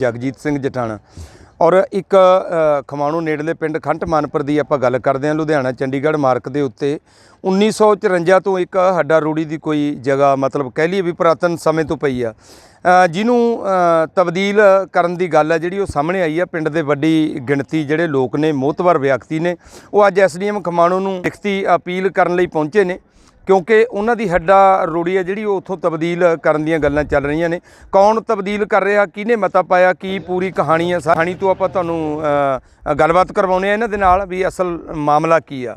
ਜਗਜੀਤ ਸਿੰਘ ਜਟਾਣਾ ਔਰ ਇੱਕ ਅ, ਖਮਾਣੋ ਨੇੜਲੇ ਪਿੰਡ ਖੰਟ ਮਾਨਪੁਰ ਦੀ ਆਪਾਂ ਗੱਲ ਕਰਦੇ ਹਾਂ ਲੁਧਿਆਣਾ ਚੰਡੀਗੜ੍ਹ ਮਾਰਕ ਦੇ ਉੱਤੇ। 1954 ਤੋਂ ਇੱਕ ਹੱਡਾ ਰੂੜੀ ਦੀ ਕੋਈ ਜਗ੍ਹਾ ਮਤਲਬ ਕਹਿ ਲਈਏ ਵੀ ਪੁਰਾਤਨ ਸਮੇਂ ਤੋਂ ਪਈ ਆ। ਜਿਹਨੂੰ ਤਬਦੀਲ ਕਰਨ ਦੀ ਗੱਲ ਹੈ ਜਿਹੜੀ ਉਹ ਸਾਹਮਣੇ ਆਈ ਆ ਪਿੰਡ ਦੇ ਵੱਡੀ ਗਿਣਤੀ ਜਿਹੜੇ ਲੋਕ ਨੇ ਮੋਤਵਰ ਵਿਅਕਤੀ ਨੇ ਉਹ ਅੱਜ ਐਸਡੀਐਮ ਖਮਾਣੋ ਨੂੰ ਲਿਖਤੀ ਅਪੀਲ ਕਰਨ ਲਈ ਪਹੁੰਚੇ ਨੇ। ਕਿਉਂਕਿ ਉਹਨਾਂ ਦੀ ਹੱਡਾ ਰੋੜੀ ਹੈ ਜਿਹੜੀ ਉਹ ਉੱਥੋਂ ਤਬਦੀਲ ਕਰਨ ਦੀਆਂ ਗੱਲਾਂ ਚੱਲ ਰਹੀਆਂ ਨੇ। ਕੌਣ ਤਬਦੀਲ ਕਰ ਰਿਹਾ ਕਿਹਨੇ ਮਤਾ ਪਾਇਆ ਕੀ ਪੂਰੀ ਕਹਾਣੀ ਹੈ ਕਹਾਣੀ ਤੋਂ ਆਪਾਂ ਤੁਹਾਨੂੰ ਗੱਲਬਾਤ ਕਰਵਾਉਣੇ ਆ ਇਹਨਾਂ ਦੇ ਨਾਲ ਵੀ ਅਸਲ ਮਾਮਲਾ ਕੀ ਆ।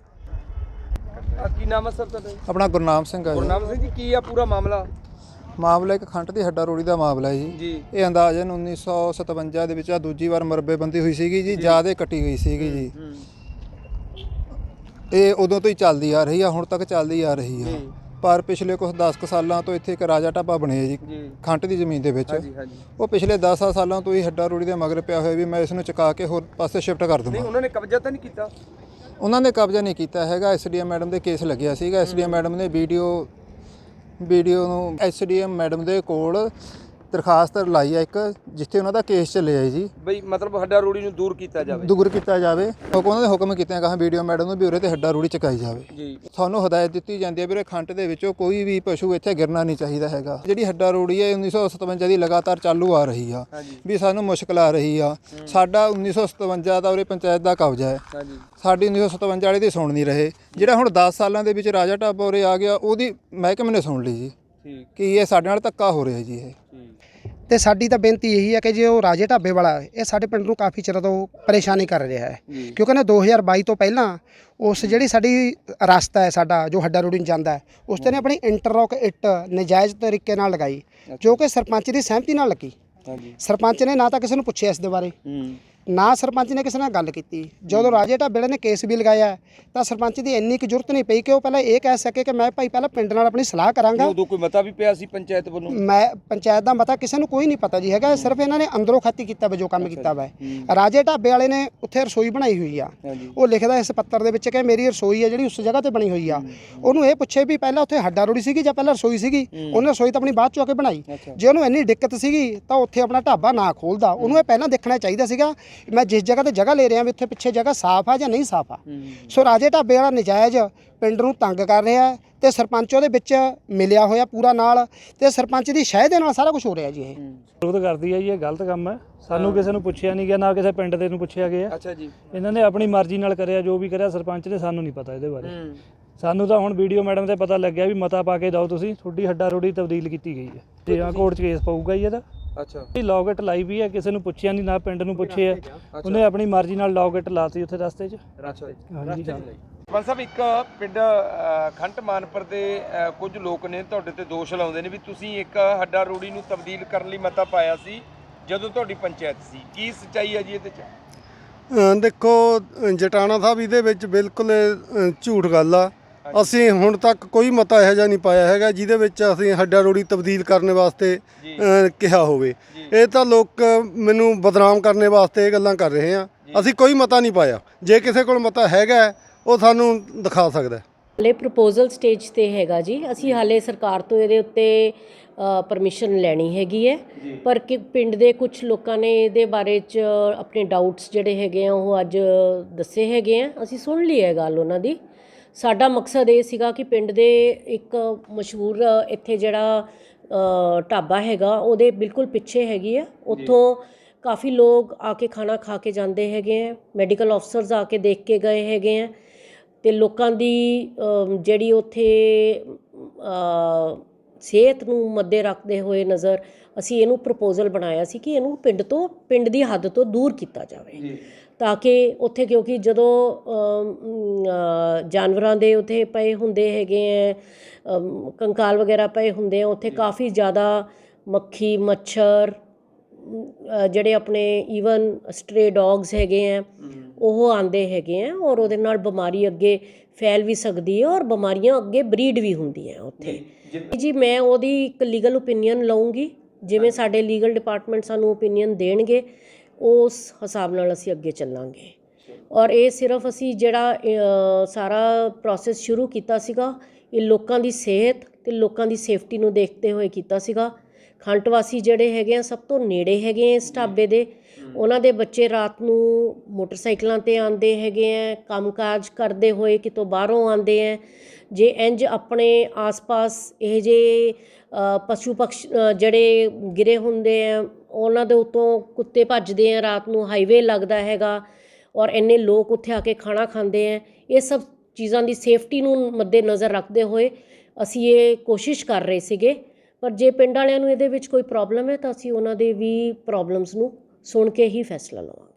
ਕੀ ਨਾਮ ਹੈ ਸਰ ਤੁਹਾਡਾ ਆਪਣਾ ਗੁਰਨਾਮ ਸਿੰਘ ਹੈ ਗੁਰਨਾਮ ਸਿੰਘ ਜੀ ਕੀ ਆ ਪੂਰਾ ਮਾਮਲਾ? ਮਾਮਲਾ ਇੱਕ ਖੰਡ ਦੀ ਹੱਡਾ ਰੋੜੀ ਦਾ ਮਾਮਲਾ ਹੈ ਜੀ। ਜੀ। ਇਹ ਅੰਦਾਜ਼ਨ 1957 ਦੇ ਵਿੱਚ ਆ ਦੂਜੀ ਵਾਰ ਮਰਬੇਬੰਦੀ ਹੋਈ ਸੀਗੀ ਜੀ ਜਿਆਦੇ ਕੱਟੀ ਹੋਈ ਸੀਗੀ ਜੀ। ਇਹ ਉਦੋਂ ਤੋਂ ਹੀ ਚੱਲਦੀ ਆ ਰਹੀ ਆ ਹੁਣ ਤੱਕ ਚੱਲਦੀ ਆ ਰਹੀ ਆ। ਪਰ ਪਿਛਲੇ ਕੁਝ 10 ਕੁ ਸਾਲਾਂ ਤੋਂ ਇੱਥੇ ਇੱਕ ਰਾਜਾ ਢਾਬਾ ਬਣਿਆ ਜੀ ਜੀ। ਖੰਡ ਦੀ ਜ਼ਮੀਨ ਦੇ ਵਿੱਚ। ਹਾਂਜੀ ਉਹ ਪਿਛਲੇ 10 ਸਾਲਾਂ ਤੋਂ ਹੀ ਹੱਡਾ ਰੋੜੀ ਦੇ ਮਗਰ ਪਿਆ ਹੋਇਆ ਵੀ ਮੈਂ ਇਸ ਨੂੰ ਚੁਕਾ ਕੇ ਹੋਰ ਪਾਸੇ ਸ਼ਿਫਟ ਕਰ ਦੂੰਗਾ। ਉਹਨਾਂ ਨੇ ਕਬਜ਼ਾ ਤਾਂ ਨਹੀਂ ਕੀਤਾ? ਉਹਨਾਂ ਨੇ ਕਬਜ਼ਾ ਨਹੀਂ ਕੀਤਾ ਹੈਗਾ ਐਸਡੀਐਮ ਮੈਡਮ ਦੇ ਕੇਸ ਲੱਗਿਆ ਸੀਗਾ। ਐਸਡੀਐਮ ਮੈਡਮ ਨੇ ਵੀਡੀਓ ਵੀਡੀਓ ਨੂੰ ਐਸਡੀਐਮ ਮੈਡਮ ਦੇ ਕੋਲ ਦਰਖਾਸਤ ਲਾਈ ਹੈ ਇੱਕ ਜਿੱਥੇ ਉਹਨਾਂ ਦਾ ਕੇਸ ਚੱਲਿਆ ਹੈ ਜੀ। ਬਈ ਮਤਲਬ ਹੱਡਾ ਰੋੜੀ ਨੂੰ ਦੂਰ ਕੀਤਾ ਜਾਵੇ। ਦੂਰ ਕੀਤਾ ਜਾਵੇ। ਹੁਕਮ ਉਹਨਾਂ ਦੇ ਹੁਕਮ ਕੀਤੇ ਕਹਾ ਵੀਡੀਓ ਮੈਡਮ ਨੂੰ ਵੀ ਉਰੇ ਤੇ ਹੱਡਾ ਰੂੜੀ ਚਕਾਈ ਜਾਵੇ। ਜੀ। ਤੁਹਾਨੂੰ ਹਦਾਇਤ ਦਿੱਤੀ ਜਾਂਦੀ ਹੈ ਵੀਰੇ ਖੰਡ ਦੇ ਵਿੱਚੋਂ ਕੋਈ ਵੀ ਪਸ਼ੂ ਇੱਥੇ ਗਿਰਨਾ ਨਹੀਂ ਚਾਹੀਦਾ ਹੈਗਾ। ਜਿਹੜੀ ਹੱਡਾ ਰੂੜੀ ਹੈ ਇਹ 1957 ਦੀ ਲਗਾਤਾਰ ਚਾਲੂ ਆ ਰਹੀ ਆ। ਵੀ ਸਾਨੂੰ ਮੁਸ਼ਕਲ ਆ ਰਹੀ ਆ। ਸਾਡਾ 1957 ਦਾ ਉਰੇ ਪੰਚਾਇਤ ਦਾ ਕਬਜ਼ਾ ਹੈ। ਸਾਡੀ 1957 ਵਾਲੇ ਦੀ ਸੁਣ ਨਹੀਂ ਰਹੇ। ਜਿਹੜਾ ਹੁਣ 10 ਸਾਲਾਂ ਦੇ ਵਿੱਚ ਰਾਜਾ ਢਾਬਾ ਉਰੇ ਆ ਗਿਆ ਉਹਦੀ ਮਹਿਕਮੇ ਨੇ ਸੁਣ ਲਈ ਜੀ। ਠੀਕ। ਕਿ ਇਹ ਸਾਡੇ ਨਾਲ ਧੱਕਾ ਹੋ ਰਿਹਾ ਜੀ ਇਹ। ਤੇ ਸਾਡੀ ਤਾਂ ਬੇਨਤੀ ਇਹੀ ਹੈ ਕਿ ਜੇ ਉਹ ਰਾਜੇ ਢਾਬੇ ਵਾਲਾ ਇਹ ਸਾਡੇ ਪਿੰਡ ਨੂੰ ਕਾਫੀ ਚਿਰ ਤੋਂ ਪਰੇਸ਼ਾਨੀ ਕਰ ਰਿਹਾ ਹੈ। ਕਿਉਂਕਿ ਨਾ 2022 ਤੋਂ ਪਹਿਲਾਂ ਉਸ ਜਿਹੜੀ ਸਾਡੀ ਰਸਤਾ ਹੈ ਸਾਡਾ ਜੋ ਹੱਡਾ ਰੋਡੀ ਨੂੰ ਜਾਂਦਾ ਹੈ ਉਸ ਤੇ ਨੇ ਆਪਣੀ ਇੰਟਰਲੌਕ ਇੱਟ ਨਜਾਇਜ਼ ਤਰੀਕੇ ਨਾਲ ਲਗਾਈ ਜੋ ਕਿ ਸਰਪੰਚ ਦੀ ਸਹਿਮਤੀ ਨਾਲ ਲੱਗੀ। ਸਰਪੰਚ ਨੇ ਨਾ ਤਾਂ ਕਿਸੇ ਨੂੰ ਪੁੱਛਿਆ ਇਸ ਦੇ ਬਾਰੇ। ਨਾ ਸਰਪੰਚ ਨੇ ਕਿਸੇ ਨਾਲ ਗੱਲ ਕੀਤੀ। ਜਦੋਂ ਰਾਜੇ ਢਾਬੇ ਨੇ ਕੇਸ ਵੀ ਲਗਾਇਆ ਤਾਂ ਸਰਪੰਚ ਦੀ ਇੰਨੀ ਕੁ ਜ਼ਰੂਰਤ ਨਹੀਂ ਪਈ ਕਿ ਉਹ ਪਹਿਲਾਂ ਇਹ ਕਹਿ ਸਕੇ ਕਿ ਮੈਂ ਭਾਈ ਪਹਿਲਾਂ ਪਿੰਡ ਨਾਲ ਆਪਣੀ ਸਲਾਹ ਕਰਾਂਗਾ। ਉਦੋਂ ਕੋਈ ਮਤਾ ਵੀ ਪਿਆ ਸੀ ਪੰਚਾਇਤ ਵੱਲੋਂ? ਮੈਂ ਪੰਚਾਇਤ ਦਾ ਮਤਾ ਕਿਸੇ ਨੂੰ ਕੋਈ ਨਹੀਂ ਪਤਾ ਜੀ ਹੈਗਾ ਸਿਰਫ ਇਹਨਾਂ ਨੇ ਅੰਦਰੋਂ ਖਾਤੀ ਕੀਤਾ ਵਾ ਜੋ ਕੰਮ ਕੀਤਾ ਵਾ। ਰਾਜੇ ਢਾਬੇ ਵਾਲੇ ਨੇ ਉੱਥੇ ਰਸੋਈ ਬਣਾਈ ਹੋਈ ਆ। ਉਹ ਲਿਖਦਾ ਇਸ ਪੱਤਰ ਦੇ ਵਿੱਚ ਕਿ ਮੇਰੀ ਰਸੋਈ ਹੈ ਜਿਹੜੀ ਉਸ ਜਗ੍ਹਾ ਤੇ ਬਣੀ ਹੋਈ ਆ। ਉਹਨੂੰ ਇਹ ਪੁੱਛੇ ਵੀ ਪਹਿਲਾਂ ਉੱਥੇ ਹੱਡਾ ਰੋੜੀ ਸੀਗੀ ਜਾਂ ਪਹਿਲਾਂ ਰਸੋਈ ਸੀਗੀ? ਉਹਨੇ ਰਸੋਈ ਤਾਂ ਆਪਣੀ ਬਾਅਦ ਚੋਂ ਆ ਕੇ ਬਣਾਈ। ਜੇ ਉਹਨੂੰ ਇੰਨੀ ਦਿੱਕਤ ਸੀਗੀ ਤਾਂ ਉੱਥੇ ਆਪਣਾ ਢਾਬਾ ਨਾ ਖੋਲਦਾ। ਉਹਨੂੰ ਇਹ ਪਹਿਲਾਂ ਦੇਖਣਾ ਚਾਹੀਦਾ ਸੀਗਾ ਮੈਂ ਜਿਸ ਜਗ੍ਹਾ ਤੇ ਜਗ੍ਹਾ ਲੈ ਰਿਹਾ ਵੀ ਉੱਥੇ ਪਿੱਛੇ ਜਗ੍ਹਾ ਸਾਫ਼ ਆ ਜਾਂ ਨਹੀਂ ਸਾਫ਼ ਆ। ਸੋ ਰਾਜੇ ਢਾਬੇ ਵਾਲਾ ਨਜਾਇਜ਼ ਪਿੰਡ ਨੂੰ ਤੰਗ ਕਰ ਰਿਹਾ ਤੇ ਸਰਪੰਚ ਉਹਦੇ ਵਿੱਚ ਮਿਲਿਆ ਹੋਇਆ ਪੂਰਾ ਨਾਲ ਤੇ ਸਰਪੰਚ ਦੀ ਸ਼ਹਿ ਦੇ ਨਾਲ ਸਾਰਾ ਕੁਝ ਹੋ ਰਿਹਾ ਜੀ ਇਹ। ਵਿਰੋਧ ਕਰਦੀ ਹੈ ਜੀ ਇਹ ਗਲਤ ਕੰਮ ਹੈ। ਸਾਨੂੰ ਕਿਸੇ ਨੂੰ ਪੁੱਛਿਆ ਨਹੀਂ ਗਿਆ ਨਾ ਕਿਸੇ ਪਿੰਡ ਦੇ ਨੂੰ ਪੁੱਛਿਆ ਗਿਆ। ਅੱਛਾ ਜੀ। ਇਹਨਾਂ ਨੇ ਆਪਣੀ ਮਰਜ਼ੀ ਨਾਲ ਕਰਿਆ ਜੋ ਵੀ ਕਰਿਆ ਸਰਪੰਚ ਨੇ ਸਾਨੂੰ ਨਹੀਂ ਪਤਾ ਇਹਦੇ ਬਾਰੇ। ਸਾਨੂੰ ਤਾਂ ਹੁਣ ਵੀਡੀਓ ਮੈਡਮ ਤੇ ਪਤਾ ਲੱਗਿਆ ਵੀ ਮਤਾ ਪਾ ਕੇ ਦਿਓ ਤੁਸੀਂ ਤੁਹਾਡੀ ਹੱਡਾ ਰੋੜੀ ਤਬਦੀਲ ਕੀਤੀ ਗਈ ਹੈ। ਤੇ ਹਾਂ ਕੋਰਟ 'ਚ ਕੇਸ ਪਊਗਾ ਜੀ ਇਹਦਾ। ਅੱਛਾ। ਇਹ ਲੌਗਟ ਲਾਈ ਵੀ ਹੈ ਕਿਸੇ ਨੂੰ ਪੁੱਛਿਆ ਨਹੀਂ ਨਾ ਪਿੰਡ ਨੂੰ ਪੁੱਛਿਆ ਉਹਨੇ ਆਪਣੀ ਮਰਜ਼ੀ ਨਾਲ ਲੌਗਟ ਲਾਤੀ ਉੱਥੇ ਰਸਤੇ 'ਚ। ਅੱਛਾ ਜੀ ਹਾਂਜੀ ਮਨ ਸਾਹਿਬ ਇੱਕ ਪਿੰਡ ਖੰਟ ਮਾਨਪੁਰ ਦੇ ਕੁਝ ਲੋਕ ਨੇ ਤੁਹਾਡੇ ਤੇ ਦੋਸ਼ ਲਾਉਂਦੇ ਨੇ ਵੀ ਤੁਸੀਂ ਇੱਕ ਹੱਡਾ ਰੋੜੀ ਨੂੰ ਤਬਦੀਲ ਕਰਨ ਲਈ ਮਤਾ ਪਾਇਆ ਸੀ ਜਦੋਂ ਤੁਹਾਡੀ ਪੰਚਾਇਤ ਸੀ। ਕੀ ਸੱਚਾਈ ਹੈ ਜੀ ਇਹਦੇ ਚ? ਦੇਖੋ ਜਟਾਣਾ ਸਾਹਿਬ ਇਹਦੇ ਵਿੱਚ ਬਿਲਕੁਲ ਝੂਠ ਗੱਲ ਆ। ਅਸੀਂ ਹੁਣ ਤੱਕ ਕੋਈ ਮਤਾ ਇਹੋ ਜਿਹਾ ਨਹੀਂ ਪਾਇਆ ਹੈਗਾ ਜਿਹਦੇ ਵਿੱਚ ਅਸੀਂ ਹੱਡਾ ਰੋੜੀ ਤਬਦੀਲ ਕਰਨ ਵਾਸਤੇ ਅ, ਕਿਹਾ ਹੋਵੇ। ਇਹ ਤਾਂ ਲੋਕ ਮੈਨੂੰ ਬਦਨਾਮ ਕਰਨ ਵਾਸਤੇ ਇਹ ਗੱਲਾਂ ਕਰ ਰਹੇ ਆ। ਅਸੀਂ ਕੋਈ ਮਤਾ ਨਹੀਂ ਪਾਇਆ। ਜੇ ਕਿਸੇ ਕੋਲ ਮਤਾ ਹੈਗਾ ਹੈ, ਉਹ ਸਾਨੂੰ ਦਿਖਾ ਸਕਦਾ ਹੈ। ਹਲੇ ਪ੍ਰਪੋਜ਼ਲ ਸਟੇਜ ਤੇ ਹੈਗਾ ਜੀ। ਅਸੀਂ ਹਾਲੇ ਸਰਕਾਰ ਤੋਂ ਇਹਦੇ ਉੱਤੇ ਪਰਮਿਸ਼ਨ ਲੈਣੀ ਹੈਗੀ ਹੈ। ਪਰ ਕਿ ਪਿੰਡ ਦੇ ਕੁਝ ਲੋਕਾਂ ਨੇ ਇਹਦੇ ਬਾਰੇ ਚ ਆਪਣੇ ਡਾਊਟਸ ਜਿਹੜੇ ਹੈਗੇ ਆ ਉਹ ਅੱਜ ਦੱਸੇ ਹੈਗੇ ਆ। ਅਸੀਂ ਸੁਣ ਲਈ ਹੈ ਗੱਲ ਉਹਨਾਂ ਦੀ। ਸਾਡਾ ਮਕਸਦ ਇਹ ਸੀਗਾ ਕਿ ਪਿੰਡ ਦੇ ਇੱਕ ਮਸ਼ਹੂਰ ਇੱਥੇ ਜਿਹੜਾ ਢਾਬਾ ਹੈਗਾ ਉਹਦੇ ਬਿਲਕੁਲ ਪਿੱਛੇ ਹੈਗੀ ਆ। ਉੱਥੋਂ ਕਾਫੀ ਲੋਕ ਆ ਕੇ ਖਾਣਾ ਖਾ ਕੇ ਜਾਂਦੇ ਹੈਗੇ ਆ ਮੈਡੀਕਲ ਅਫਸਰਸ ਆ ਕੇ ਦੇਖ ਕੇ ਗਏ ਹੈਗੇ ਆ ਤੇ ਲੋਕਾਂ ਦੀ ਜਿਹੜੀ ਉੱਥੇ ਸਿਹਤ ਨੂੰ ਮੱਦੇ ਰੱਖਦੇ ਹੋਏ ਨਜ਼ਰ ਅਸੀਂ ਇਹਨੂੰ ਪ੍ਰਪੋਜ਼ਲ ਬਣਾਇਆ ਸੀ ਕਿ ਇਹਨੂੰ ਪਿੰਡ ਤੋਂ ਪਿੰਡ ਦੀ ਹੱਦ ਤੋਂ ਦੂਰ ਕੀਤਾ ਜਾਵੇ। ਤਾਂ ਕਿ ਉੱਥੇ ਕਿਉਂਕਿ ਜਦੋਂ ਜਾਨਵਰਾਂ ਦੇ ਉੱਥੇ ਪਏ ਹੁੰਦੇ ਹੈਗੇ ਆ ਅਮ, ਕੰਕਾਲ ਵਗੈਰਾ ਪਏ ਹੁੰਦੇ ਆ ਉੱਥੇ ਕਾਫੀ ਜ਼ਿਆਦਾ ਮੱਖੀ ਮੱਛਰ ਜਿਹੜੇ ਆਪਣੇ ਈਵਨ ਸਟਰੇ ਡੌਗਸ ਹੈਗੇ ਆ ਉਹ ਆਂਦੇ ਹੈਗੇ ਆ ਔਰ ਉਹਦੇ ਨਾਲ ਬਿਮਾਰੀ ਅੱਗੇ ਫੈਲ ਵੀ ਸਕਦੀ ਹੈ ਔਰ ਬਿਮਾਰੀਆਂ ਅੱਗੇ ਬਰੀਡ ਵੀ ਹੁੰਦੀਆਂ ਉੱਥੇ। ਜੀ ਮੈਂ ਉਹਦੀ ਇੱਕ ਲੀਗਲ ਓਪੀਨੀਅਨ ਲਵਾਂਗੀ ਜਿਵੇਂ ਸਾਡੇ ਲੀਗਲ ਡਿਪਾਰਟਮੈਂਟ ਸਾਨੂੰ ਓਪੀਨੀਅਨ ਦੇਣਗੇ ਉਸ ਹਿਸਾਬ ਨਾਲ ਅਸੀਂ ਅੱਗੇ ਚੱਲਾਂਗੇ। ਔਰ ਇਹ ਸਿਰਫ ਅਸੀਂ ਜਿਹੜਾ ਸਾਰਾ ਪ੍ਰੋਸੈਸ ਸ਼ੁਰੂ ਕੀਤਾ ਸੀਗਾ, ਇਹ ਲੋਕਾਂ ਦੀ ਸਿਹਤ ਤੇ ਲੋਕਾਂ ਦੀ ਸੇਫਟੀ ਨੂੰ ਦੇਖਦੇ ਹੋਏ ਕੀਤਾ ਸੀਗਾ। ਖੰਟ ਵਾਸੀ ਜਿਹੜੇ ਹੈਗੇ ਆ, ਸਭ ਤੋਂ ਨੇੜੇ ਹੈਗੇ ਆ ਇਸ ਢਾਬੇ ਦੇ। ਉਹਨਾਂ ਦੇ ਬੱਚੇ ਰਾਤ ਨੂੰ ਮੋਟਰਸਾਈਕਲਾਂ ਤੇ ਆਉਂਦੇ ਹੈਗੇ ਆ, ਕੰਮਕਾਜ ਕਰਦੇ ਹੋਏ ਕਿਤੋਂ ਬਾਹਰੋਂ ਆਉਂਦੇ ਆ। ਜੇ ਇੰਜ ਆਪਣੇ ਆਸ-ਪਾਸ ਇਹ ਜੇ ਪਸ਼ੂ ਪਕਸ਼ ਜਿਹੜੇ ਗਿਰੇ ਹੁੰਦੇ ਆ ਉਹਨਾਂ ਦੇ ਉੱਤੋਂ ਕੁੱਤੇ ਭੱਜਦੇ ਆ, ਰਾਤ ਨੂੰ ਹਾਈਵੇ ਲੱਗਦਾ ਹੈਗਾ ਔਰ ਇੰਨੇ ਲੋਕ ਉੱਥੇ ਆ ਕੇ ਖਾਣਾ ਖਾਂਦੇ ਹੈ ਇਹ ਸਭ ਚੀਜ਼ਾਂ ਦੀ ਸੇਫਟੀ ਨੂੰ ਮੱਦੇ ਨਜ਼ਰ ਰੱਖਦੇ ਹੋਏ ਅਸੀਂ ਇਹ ਕੋਸ਼ਿਸ਼ ਕਰ ਰਹੇ ਸੀਗੇ। ਪਰ ਜੇ ਪਿੰਡ ਵਾਲਿਆਂ ਨੂੰ ਇਹਦੇ ਵਿੱਚ ਕੋਈ ਪ੍ਰੋਬਲਮ ਹੈ ਤਾਂ ਅਸੀਂ ਉਹਨਾਂ ਦੇ ਵੀ ਪ੍ਰੋਬਲਮਸ ਨੂੰ ਸੁਣ ਕੇ ਹੀ ਫੈਸਲਾ ਲਵਾਂਗੇ।